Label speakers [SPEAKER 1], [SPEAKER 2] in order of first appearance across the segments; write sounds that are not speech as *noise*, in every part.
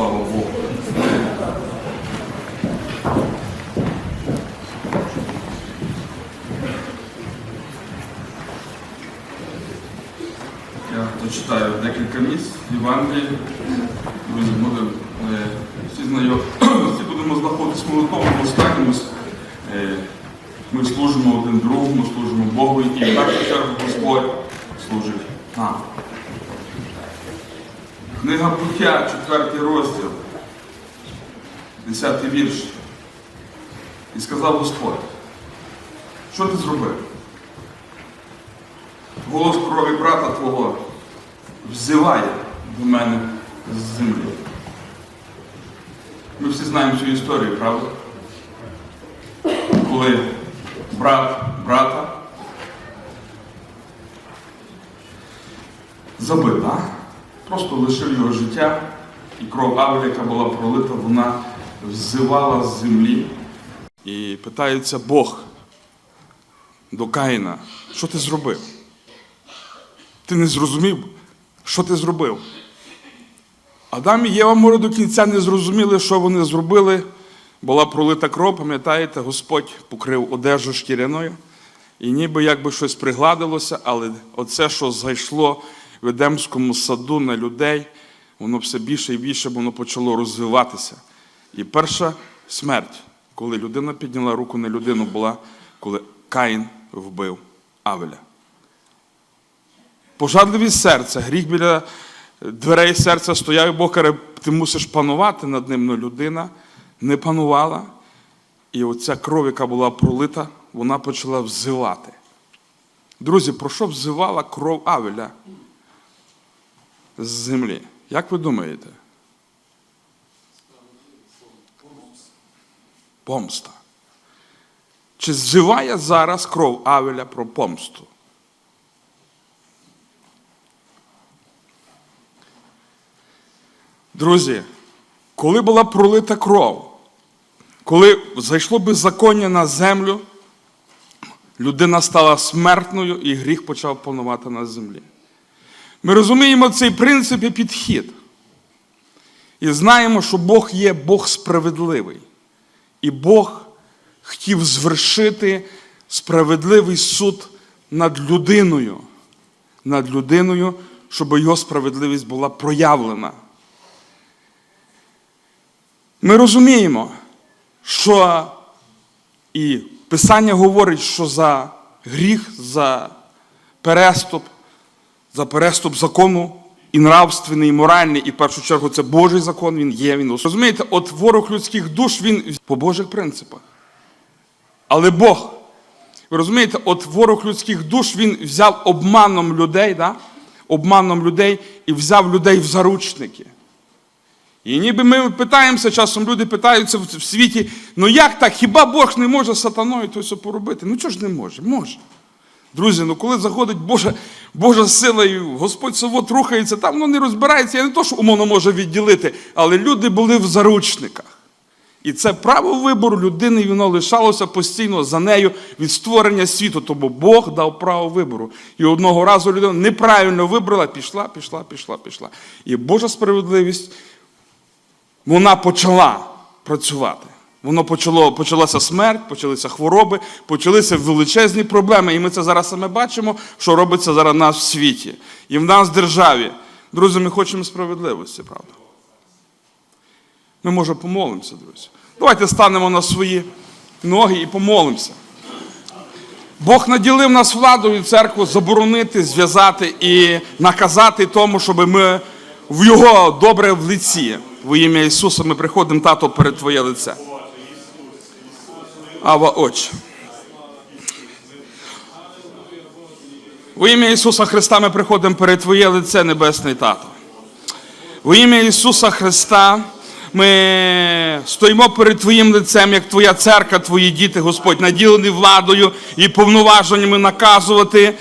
[SPEAKER 1] слава Богу. Я дочитаю декілька місць Євангелії. Друзі, будемо е, всі знайомі, *clears throat* всі будемо знаходитися в молитовному стані. Е, Ми служимо один другому, служимо Богу, і в першу чергу Господь служить нам. Книга Буття, 4 розділ, 10 вірш. І сказав Господь, що ти зробив? Голос крові брата твого взиває до мене з землі. Ми всі знаємо цю історію, правда? Коли брат брата забив, а? Просто лишив його життя, і кров Авеля, яка була пролита, вона взивала з землі. І питається Бог до Каїна, що ти зробив? Ти не зрозумів, що ти зробив? Адам і Єва, може, до кінця не зрозуміли, що вони зробили. Була пролита кров, пам'ятаєте, Господь покрив одежу шкіряною, і ніби якби щось пригладилося, але оце, що зайшло в Едемському саду на людей, воно все більше і більше воно почало розвиватися. І перша смерть, коли людина підняла руку на людину, була, коли Каїн вбив Авеля. Пожадливість серця, гріх біля дверей серця стояв, і Бог каже, ти мусиш панувати над ним, але людина не панувала. І оця кров, яка була пролита, вона почала взивати. Друзі, про що взивала кров Авеля з землі? Як ви думаєте? Помста. Чи зживає зараз кров Авеля про помсту? Друзі, коли була пролита кров, коли зайшло беззаконня на землю, людина стала смертною і гріх почав панувати на землі. Ми розуміємо цей принцип і підхід. І знаємо, що Бог є Бог справедливий. І Бог хотів звершити справедливий суд над людиною, над людиною, щоб його справедливість була проявлена. Ми розуміємо, що і Писання говорить, що за гріх, за переступ, за переступ закону і нравственний, і моральний, і в першу чергу це Божий закон, він є, він. Розумієте, от ворог людських душ, він по Божих принципах. Але Бог, ви розумієте, от ворог людських душ, він взяв обманом людей, да? обманом людей і взяв людей в заручники. І ніби ми питаємося, часом люди питаються в світі, ну як так, хіба Бог не може сатаною то все поробити? Ну чого ж не може? Може. Друзі, ну коли заходить Божа, Божа сила і Господь Савод рухається, там воно не розбирається. Я не то, що умовно може відділити, але люди були в заручниках. І це право вибору людини, воно лишалося постійно за нею від створення світу. Тому Бог дав право вибору. І одного разу людина неправильно вибрала, пішла, пішла, пішла, пішла. І Божа справедливість вона почала працювати. Воно почало, почалася смерть, почалися хвороби, почалися величезні проблеми. І ми це зараз саме бачимо, що робиться зараз в нас в світі. І в нас в державі. Друзі, ми хочемо справедливості, правда? Ми, може, помолимося, друзі. Давайте станемо на свої ноги і помолимося. Бог наділив нас владою церкву заборонити, зв'язати і наказати тому, щоб ми в Його добре в лиці. Во ім'я Ісуса ми приходимо, тато, перед Твоє лице. Ава Отче. Во ім'я Ісуса Христа ми приходимо перед Твоє лице, Небесний Тато. Во ім'я Ісуса Христа ми стоїмо перед Твоїм лицем, як Твоя церква, Твої діти, Господь, наділені владою і повноваженнями наказувати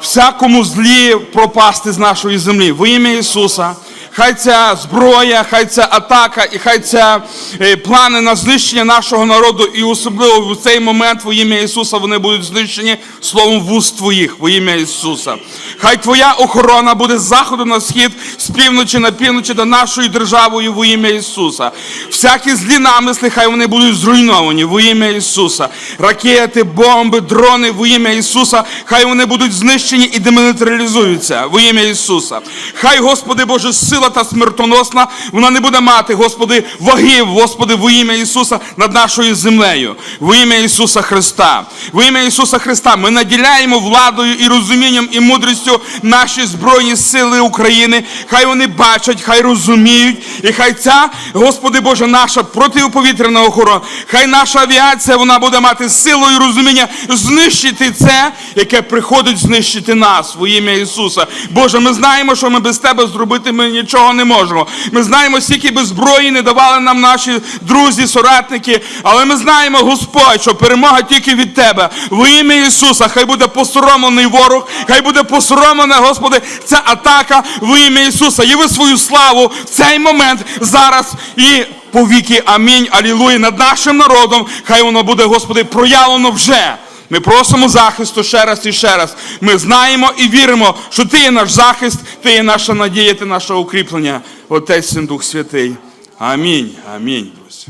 [SPEAKER 1] всякому злі пропасти з нашої землі. Во ім'я Ісуса хай ця зброя, хай ця атака і хай ця е, плани на знищення нашого народу, і особливо в цей момент во ім'я Ісуса вони будуть знищені словом вуст твоїх, во ім'я Ісуса. Хай твоя охорона буде з заходу на схід, з півночі на півночі до нашої державою во ім'я Ісуса. Всякі злі намисли, хай вони будуть зруйновані во ім'я Ісуса. Ракети, бомби, дрони во ім'я Ісуса, хай вони будуть знищені і демілітаризуються во ім'я Ісуса. Хай, Господи Боже, сила та смертоносна, вона не буде мати, Господи, вагів, Господи, во ім'я Ісуса над нашою землею, во ім'я Ісуса Христа. Во ім'я Ісуса Христа ми наділяємо владою і розумінням і мудрістю наші Збройні сили України. Хай вони бачать, хай розуміють, і хай ця, Господи Боже, наша протиповітряна охорона, хай наша авіація вона буде мати силу і розуміння знищити це, яке приходить знищити нас во ім'я Ісуса. Боже, ми знаємо, що ми без Тебе зробити ми нічого не можемо. Ми знаємо, скільки би зброї не давали нам наші друзі, соратники, але ми знаємо, Господь, що перемога тільки від Тебе. Во ім'я Ісуса, хай буде посоромлений ворог, хай буде посоромлена, Господи, ця атака во ім'я Ісуса. Яви свою славу в цей момент зараз і повіки. Амінь. Алілуя. Над нашим народом. Хай воно буде, Господи, проявлено вже. Ми просимо захисту ще раз і ще раз. Ми знаємо і віримо, що Ти є наш захист, Ти є наша надія, Ти наше укріплення. Отець Син Дух Святий. Амінь. Амінь, друзі.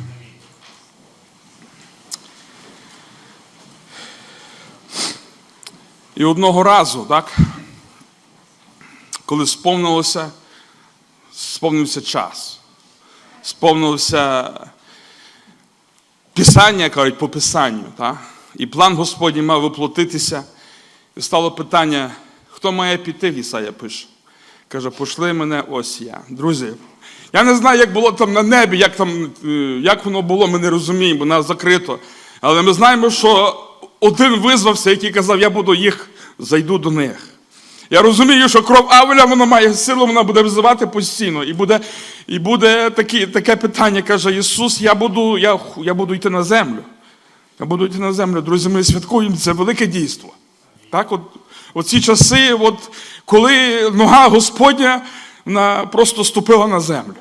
[SPEAKER 1] І одного разу, так, коли сповнилося, сповнився час, сповнилося Писання, кажуть, по Писанню. Так? І план Господній мав воплотитися. І стало питання, хто має піти, Ісая пише. Каже, пошли мене ось я. Друзі, я не знаю, як було там на небі, як, там, е, як воно було, ми не розуміємо, бо нас закрито. Але ми знаємо, що один визвався, який казав, я буду їх, зайду до них. Я розумію, що кров Авеля вона має силу, вона буде визивати постійно. І буде, і буде такі, таке питання, каже Ісус, я буду, я, я буду йти на землю. Я буду на землю. Друзі, ми святкуємо це велике дійство. Так, от, оці часи, от, коли нога Господня вона просто ступила на землю.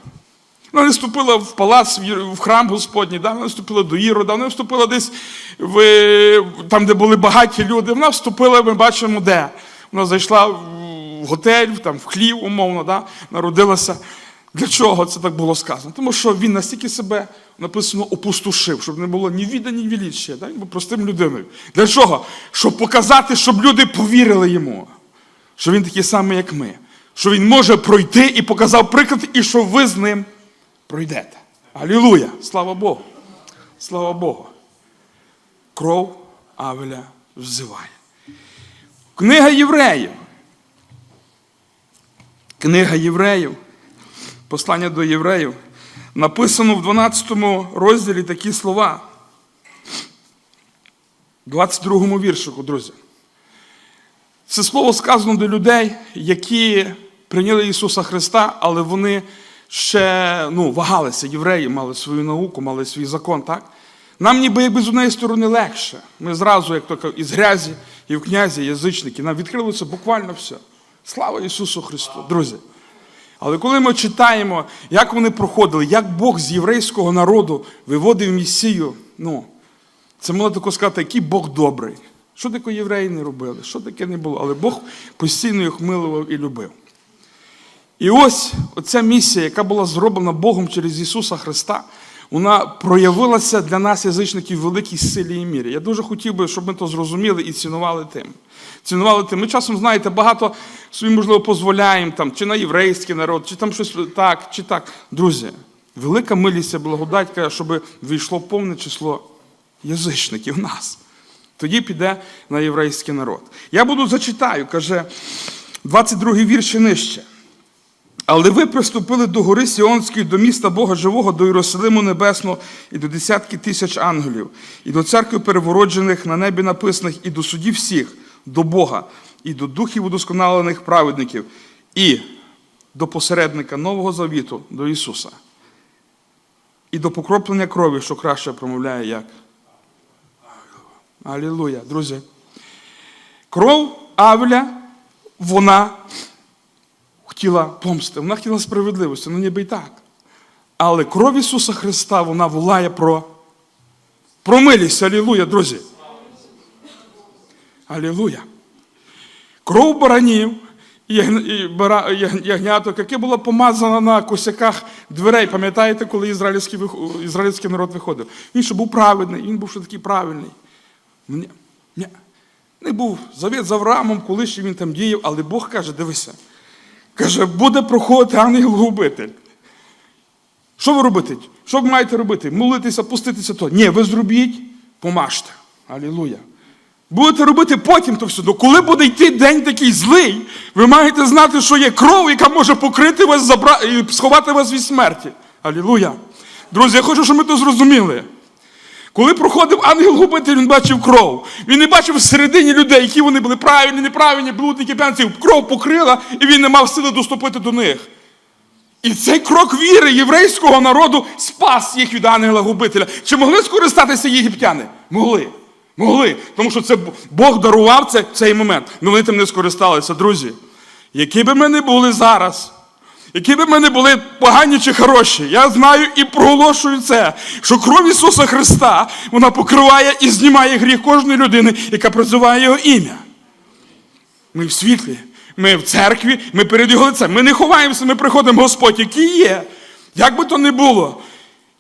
[SPEAKER 1] Вона не вступила в палац, в храм Господній, да? вона вступила до Ірода, вона вступила десь в, там, де були багаті люди. Вона вступила, ми бачимо, де. Вона зайшла в готель, там, в хлів, умовно, да? народилася. Для чого це так було сказано? Тому що він настільки себе написано опустошив, щоб не було ні віда, ні. Да? Він був простим людиною. Для чого? Щоб показати, щоб люди повірили йому, що він такий самий, як ми, що він може пройти і показав приклад, і що ви з ним пройдете. Алілуя! Слава Богу! Слава Богу! Кров Авеля взиває. Книга євреїв. Книга євреїв, послання до євреїв, написано в 12 розділі такі слова. 22 віршику, друзі. Це слово сказано до людей, які прийняли Ісуса Христа, але вони ще ну, вагалися, євреї мали свою науку, мали свій закон, так? Нам ніби якби з однієї сторони легше. Ми зразу, як то із грязі і в князі, язичники, нам відкрилося буквально все. Слава Ісусу Христу, друзі. Але коли ми читаємо, як вони проходили, як Бог з єврейського народу виводив місію, ну, це можна тако сказати, який Бог добрий. Що таке євреї не робили, що таке не було, але Бог постійно їх милував і любив. І ось оця місія, яка була зроблена Богом через Ісуса Христа, вона проявилася для нас, язичників, в великій силі і мірі. Я дуже хотів би, щоб ми то зрозуміли і цінували тим. Цінували тим. Ми часом, знаєте, багато собі, можливо, дозволяємо, там, чи на єврейський народ, чи там щось так, чи так. Друзі, велика милість і благодать, щоб війшло повне число язичників в нас. Тоді піде на єврейський народ. Я буду зачитаю, каже, 22-й вірш і нижче. Але ви приступили до гори Сіонської, до міста Бога Живого, до Єрусалиму Небесного і до десятки тисяч ангелів, і до церкви перевороджених на небі написаних, і до судів всіх, до Бога, і до духів удосконалених праведників, і до посередника Нового Завіту, до Ісуса, і до покроплення крові, що краще промовляє як. Алілуя, друзі. Кров Авеля, вона хотіла помсти, вона хотіла справедливості, ну ніби й так. Але кров Ісуса Христа, вона волає про, про милість. Алілуя, друзі. Алілуя. Кров баранів і ягняток, яке було помазано на косяках дверей. Пам'ятаєте, коли ізраїльський, ізраїльський народ виходив? Він ще був праведний, він був ще такий правильний. Не був завіт з Авраамом, коли ще він там діяв, але Бог каже: дивися. Каже, буде проходити ангел-губитель. Що ви робите? Що ви маєте робити? Молитися, пуститися то. Ні, ви зробіть, помажте. Алілуя. Будете робити потім то все. Ну коли буде йти день такий злий, ви маєте знати, що є кров, яка може покрити вас забра... і сховати вас від смерті. Алілуя. Друзі, я хочу, щоб ми то зрозуміли. Коли проходив ангел-губитель, він бачив кров. Він не бачив всередині людей, які вони були правильні, неправильні, блудники, п'янці. Кров покрила, і він не мав сили доступити до них. І цей крок віри єврейського народу спас їх від ангела-губителя. Чи могли скористатися єгиптяни? Могли. Могли. Тому що це Бог дарував це, цей момент. але вони тим не скористалися, друзі. Які би ми не були зараз, які би ми не були погані чи хороші, я знаю і проголошую це, що кров Ісуса Христа вона покриває і знімає гріх кожної людини, яка призиває Його ім'я. Ми в світлі, ми в церкві, ми перед Його лицем. Ми не ховаємося, ми приходимо, Господь, який є. Як би то не було.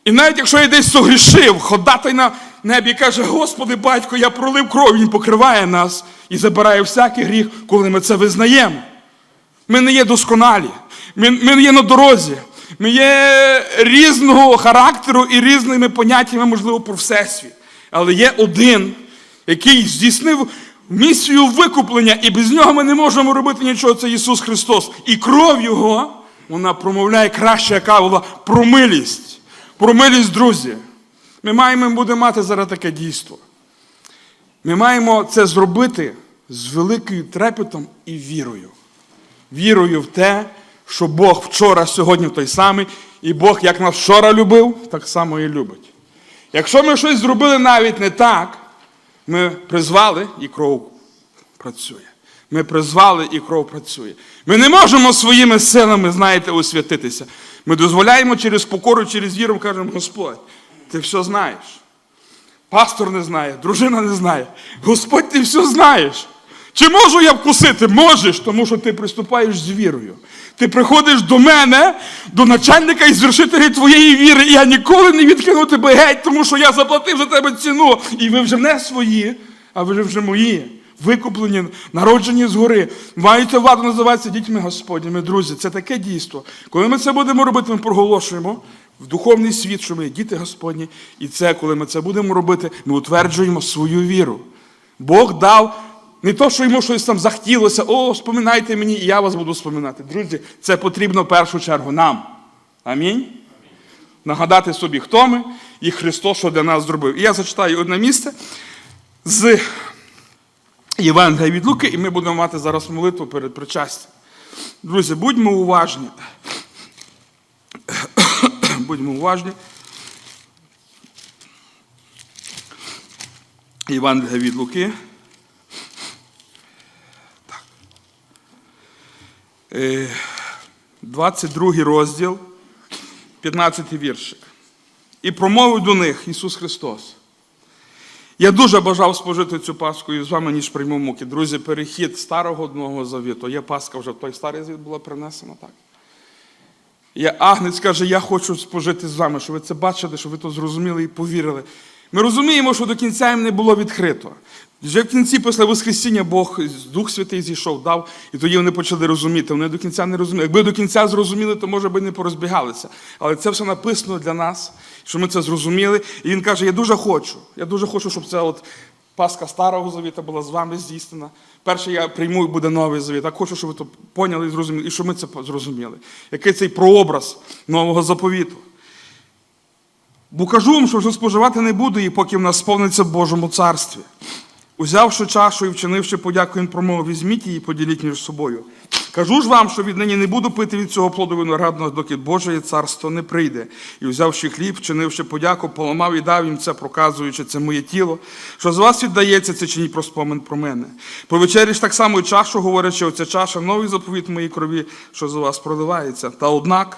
[SPEAKER 1] І навіть якщо я десь согрішив, ходатай на небі і каже, Господи, батько, я пролив кров, Він покриває нас і забирає всякий гріх, коли ми це визнаємо. Ми не є досконалі, ми, ми є на дорозі. Ми є різного характеру і різними поняттями, можливо, про всесвіт. Але є один, який здійснив місію викуплення, і без нього ми не можемо робити нічого. Це Ісус Христос. І кров Його, вона промовляє краще, яка була про милість. Про милість, друзі. Ми маємо будемо мати зараз таке дійство. Ми маємо це зробити з великою трепетом і вірою. Вірою в те, що Бог вчора, сьогодні той самий, і Бог, як нас вчора любив, так само і любить. Якщо ми щось зробили навіть не так, ми призвали і кров працює. Ми призвали і кров працює. Ми не можемо своїми силами, знаєте, освятитися. Ми дозволяємо через покору, через віру, кажемо, Господь, ти все знаєш. Пастор не знає, дружина не знає. Господь, ти все знаєш. Чи можу я вкусити? Можеш, тому що ти приступаєш з вірою. Ти приходиш до мене, до начальника і звершителя твоєї віри, і я ніколи не відкину тебе геть, тому що я заплатив за тебе ціну. І ви вже не свої, а ви вже мої. Викуплені, народжені згори. Маєте владу називатися дітьми Господніми, друзі. Це таке дійство. Коли ми це будемо робити, ми проголошуємо в духовний світ, що ми є діти Господні. І це, коли ми це будемо робити, ми утверджуємо свою віру. Бог дав не то, що йому щось там захотілося, о, споминайте мені, і я вас буду споминати. Друзі, це потрібно в першу чергу нам. Амінь. Нагадати собі, хто ми, і Христос, що для нас зробив. І я зачитаю одне місце з Євангелія від Луки, і ми будемо мати зараз молитву перед причастям. Друзі, будьмо уважні. *coughs* будьмо уважні. Євангелія від Луки. 22 розділ, 15 віршик. І промовив до них Ісус Христос. Я дуже бажав спожити цю Пасху і з вами, ніж прийму муки. Друзі, перехід старого одного завіту. Є Пасха вже в той старий завіт була принесена, так? Я Агнець каже, я хочу спожити з вами, щоб ви це бачили, щоб ви то зрозуміли і повірили. Ми розуміємо, що до кінця їм не було відкрито. Вже в кінці, після Воскресіння, Бог Дух Святий зійшов, дав, і тоді вони почали розуміти. Вони до кінця не розуміли. Якби до кінця зрозуміли, то може би не порозбігалися. Але це все написано для нас, що ми це зрозуміли. І він каже: Я дуже хочу. Я дуже хочу, щоб це от Пасха Старого Завіта була з вами здійснена. Перше, я прийму і буде новий завіт. Так хочу, щоб ви то поняли і зрозуміли, і щоб ми це зрозуміли. Який цей прообраз нового заповіту. Бо кажу вам, що вже споживати не буду її, поки в нас сповниться в Божому царстві. Узявши чашу і вчинивши подяку, він промовив, візьміть її поділіть між собою. Кажу ж вам, що віднині не буду пити від цього плоду виноградного, доки Боже царство не прийде. І взявши хліб, вчинивши подяку, поламав і дав їм це, проказуючи, це моє тіло. Що з вас віддається, це чиніть про спомин про мене. По вечері ж так само і чашу, говорячи, оця чаша, новий заповіт моїй крові, що за вас проливається. Та однак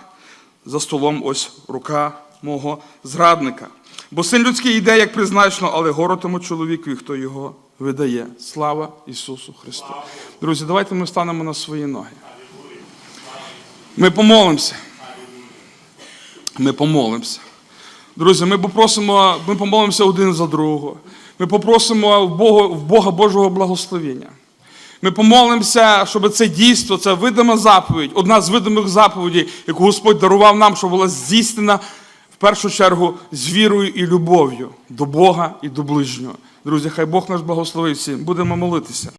[SPEAKER 1] за столом ось рука мого зрадника. Бо син людський йде, як призначено, але горо тому чоловікові, хто його видає. Слава Ісусу Христу. Друзі, давайте ми встанемо на свої ноги. Ми помолимося. Ми помолимося. Друзі, ми попросимо, ми помолимося один за другого. Ми попросимо в Бога, в Бога Божого благословення. Ми помолимося, щоб це дійство, це видима заповідь, одна з видимих заповідей, яку Господь дарував нам, щоб була здійснена в першу чергу з вірою і любов'ю до Бога і до ближнього. Друзі, хай Бог наш благословить всім. Будемо молитися.